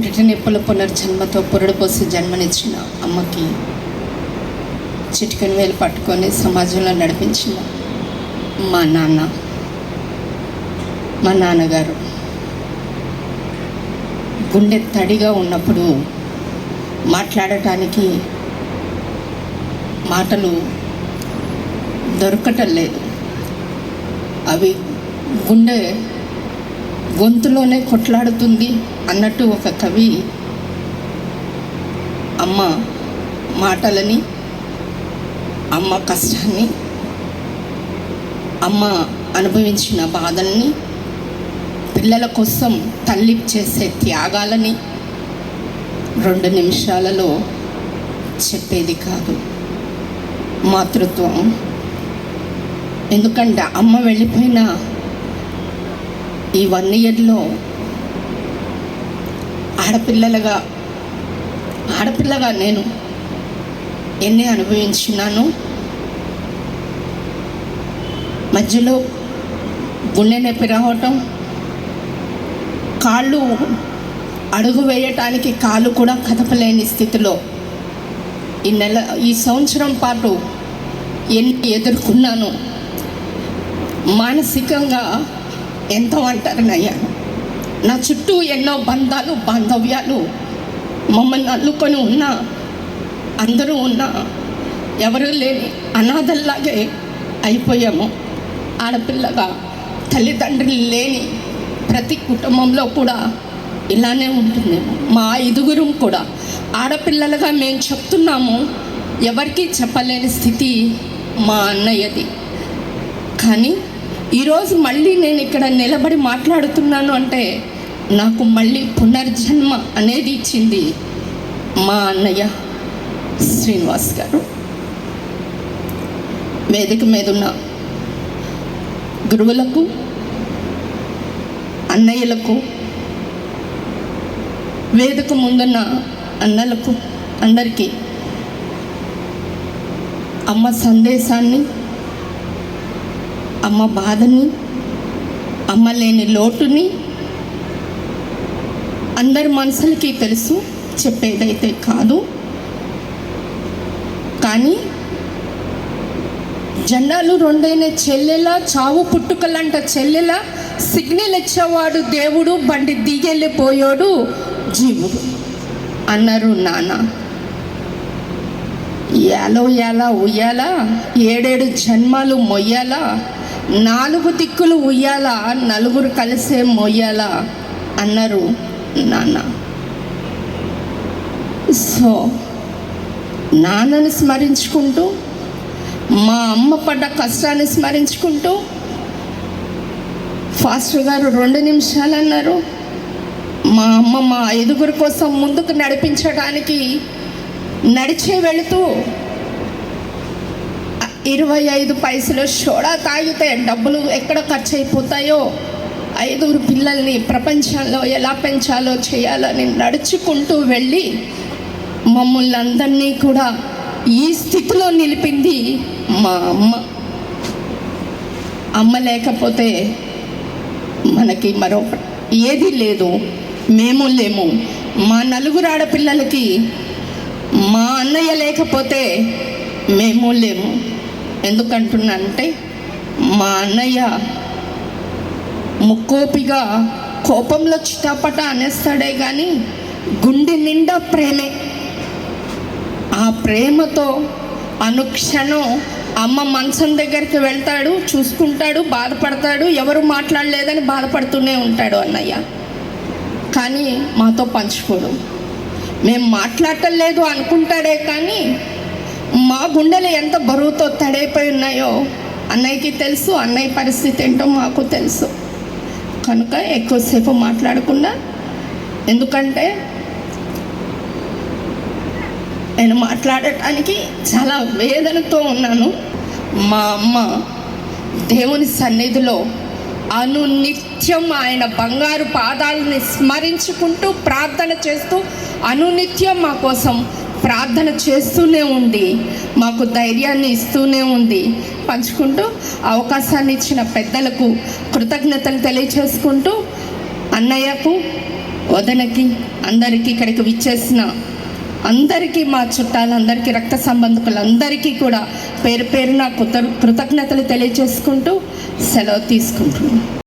పురిటి నిప్పుల పునర్జన్మతో పురుడు పోసి జన్మనిచ్చిన అమ్మకి చిటికెన్ వేలు పట్టుకొని సమాజంలో నడిపించిన మా నాన్న మా నాన్నగారు. గుండె తడిగా ఉన్నప్పుడు మాట్లాడటానికి మాటలు దొరకటం లేదు. అవి గుండె గొంతులోనే కొట్లాడుతుంది అన్నట్టు ఒక కవి అమ్మ మాటలని అమ్మ కష్టాన్ని అమ్మ అనుభవించిన బాధల్ని పిల్లల కోసం తల్లి చేసే త్యాగాలని రెండు నిమిషాలలో చెప్పేది కాదు. మాతృత్వం. ఎందుకంటే అమ్మ వెళ్ళిపోయిన ఈ వన్ ఇయర్లో ఆడపిల్లలుగా ఆడపిల్లగా నేను ఎన్ని అనుభవించినాను మధ్యలో గుండె నొప్పి రావటం కాళ్ళు అడుగు వేయటానికి కాళ్ళు కూడా కదపలేని స్థితిలో ఈ నెల ఈ సంవత్సరం పాటు ఎన్ని ఎదుర్కొన్నాను మానసికంగా ఎంతో ఒంటరినయ్యాను నా చుట్టూ ఎన్నో బంధాలు బాంధవ్యాలు మమ్మల్ని అల్లుకొని ఉన్న అందరూ ఉన్న ఎవరూ లేని అనాథల్లాగే అయిపోయాము. ఆడపిల్లగా తల్లిదండ్రులు లేని ప్రతి కుటుంబంలో కూడా ఇలానే ఉంటుంది. మా ఐదుగురం కూడా. ఆడపిల్లలుగా మేము చెప్తున్నాము ఎవరికీ చెప్పలేని స్థితి మా అన్నయ్యది. కానీ ఈరోజు మళ్ళీ నేను ఇక్కడ నిలబడి మాట్లాడుతున్నాను అంటే నాకు మళ్ళీ పునర్జన్మ అనేది ఇచ్చింది మా అన్నయ్య శ్రీనివాస్ గారు. వేదిక మీద ఉన్న గురువులకు అన్నయ్యలకు వేదిక ముందున్న అన్నలకు అందరికీ అమ్మ సందేశాన్ని అమ్మ బాధని అమ్మ లేని లోటుని అందరి మనసులకి తెలుసు చెప్పేదైతే కాదు. కానీ జెండాలు రెండైన చెల్లెలా చావు పుట్టుకలంట చెల్లెలా సిగ్నల్ ఇచ్చేవాడు దేవుడు బండి దిగెళ్ళిపోయాడు జీవుడు అన్నారు నాన్న. యాలో ఉయ్యాలా ఉయ్యాలా? ఏడేడు జన్మాలు మొయ్యాలా? నాలుగు దిక్కులు ఉయ్యాలా? నలుగురు కలిసే మొయ్యాలా అన్నారు నాన్న. సో నాన్నని స్మరించుకుంటూ మా అమ్మ పడ్డ కష్టాన్ని స్మరించుకుంటూ ఫాస్టర్ గారు రెండు నిమిషాలు అన్నారు. మా అమ్మ మా ఐదుగురు కోసం ముందుకు నడిపించడానికి నడిచే వెళుతూ ఇరవై ఐదు పైసలు సోడా తాగితే డబ్బులు ఎక్కడ ఖర్చు అయిపోతాయో ఐదుగురు పిల్లల్ని ప్రపంచంలో ఎలా పెంచాలో చేయాలని నడుచుకుంటూ వెళ్ళి మమ్మల్ని అందరినీ కూడా ఈ స్థితిలో నిలిపింది మా అమ్మ. అమ్మ లేకపోతే మనకి మరో ఏది లేదు. మేము లేము. మా నలుగురు ఆడపిల్లలకి మా అన్నయ్య లేకపోతే మేము లేము. ఎందుకంటున్నానంటే మా అన్నయ్య ముక్కోపిగా కోపంలో చిటాపట అనేస్తాడే కానీ గుండె నిండా ప్రేమే. ఆ ప్రేమతో అనుక్షణం అమ్మ మంచం దగ్గరికి వెళ్తాడు చూసుకుంటాడు బాధపడతాడు ఎవరు మాట్లాడలేదని బాధపడుతూనే ఉంటాడు అన్నయ్య. కానీ మాతో పంచుకోడు. మేము మాట్లాడటం లేదు అనుకుంటాడే కానీ మా గుండెలు ఎంత బరువుతో తడైపోయి ఉన్నాయో అన్నయ్యకి తెలుసు అన్నయ్య పరిస్థితి ఏంటో మాకు తెలుసు. కనుక ఎక్కువసేపు మాట్లాడకుండా ఎందుకంటే నేను మాట్లాడటానికి చాలా వేదనతో ఉన్నాను. మా అమ్మ దేవుని సన్నిధిలో అనునిత్యం ఆయన బంగారు పాదాలని స్మరించుకుంటూ ప్రార్థన చేస్తూ అనునిత్యం మా కోసం ప్రార్థన చేస్తూనే ఉంది. మాకు ధైర్యాన్ని ఇస్తూనే ఉంది. పంచుకుంటూ అవకాశాన్ని ఇచ్చిన పెద్దలకు కృతజ్ఞతలు తెలియచేసుకుంటూ అన్నయ్యకు వదనకి అందరికీ ఇక్కడికి విచ్చేసిన అందరికీ మా చుట్టాలందరికీ రక్త సంబంధికులందరికీ కూడా పేరు పేరున కృత కృతజ్ఞతలు తెలియజేసుకుంటూ సెలవు తీసుకుంటున్నాను